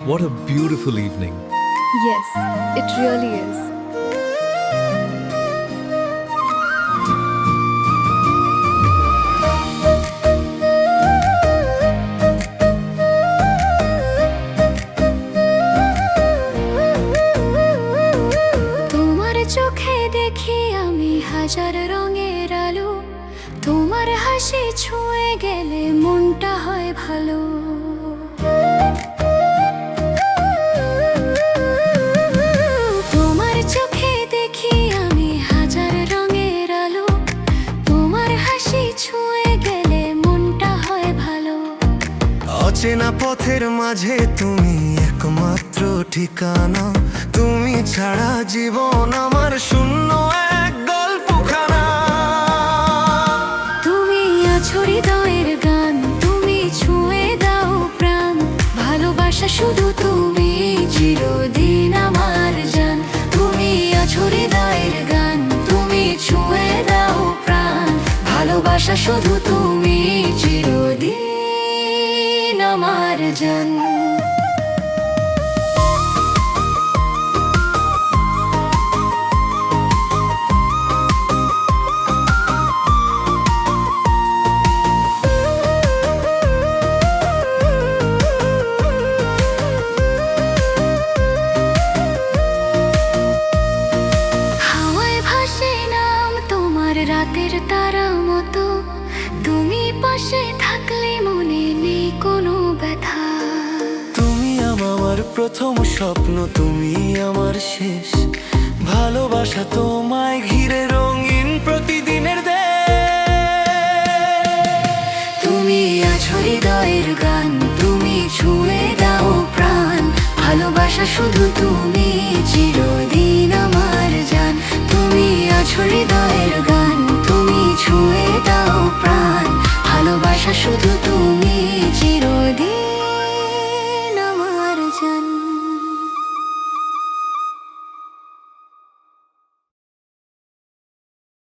What a beautiful evening. Yes, it really is. তোমার চোখে দেখি আমি হাজার রঙের আলো তোমার হাসি ছুঁয়ে গেলে মনটা হয় ভালো অচেনা পথের মাঝে তুমি একমাত্র ঠিকানা। তুমি ছাড়া জীবন আমার শূন্য এক গল্পখানা। তুমি আছো হৃদয়ের গান, তুমি ছুঁয়ে দাও প্রাণ। ভালোবাসা শুধু তুমি, চিরদিন আমার জান। তুমি আছো হৃদয়ের গান, তুমি ছুঁয়ে দাও প্রাণ। ভালোবাসা শুধু তুমি, চিরদিন তোমার রাতের তারা মতো। তুমি পাশে থাকলে মনে নেই ব্যথা। তুমি আমার প্রথম স্বপ্ন তুমি আমার শেষ। ভালোবাসা তোমায় ঘিরে রঙিন প্রতিদিনের দেশ। তুমি আছো হৃদয়ের গান তুমি ছুঁয়ে দাও প্রাণ। ভালোবাসা শুধু তুমি চিরদিন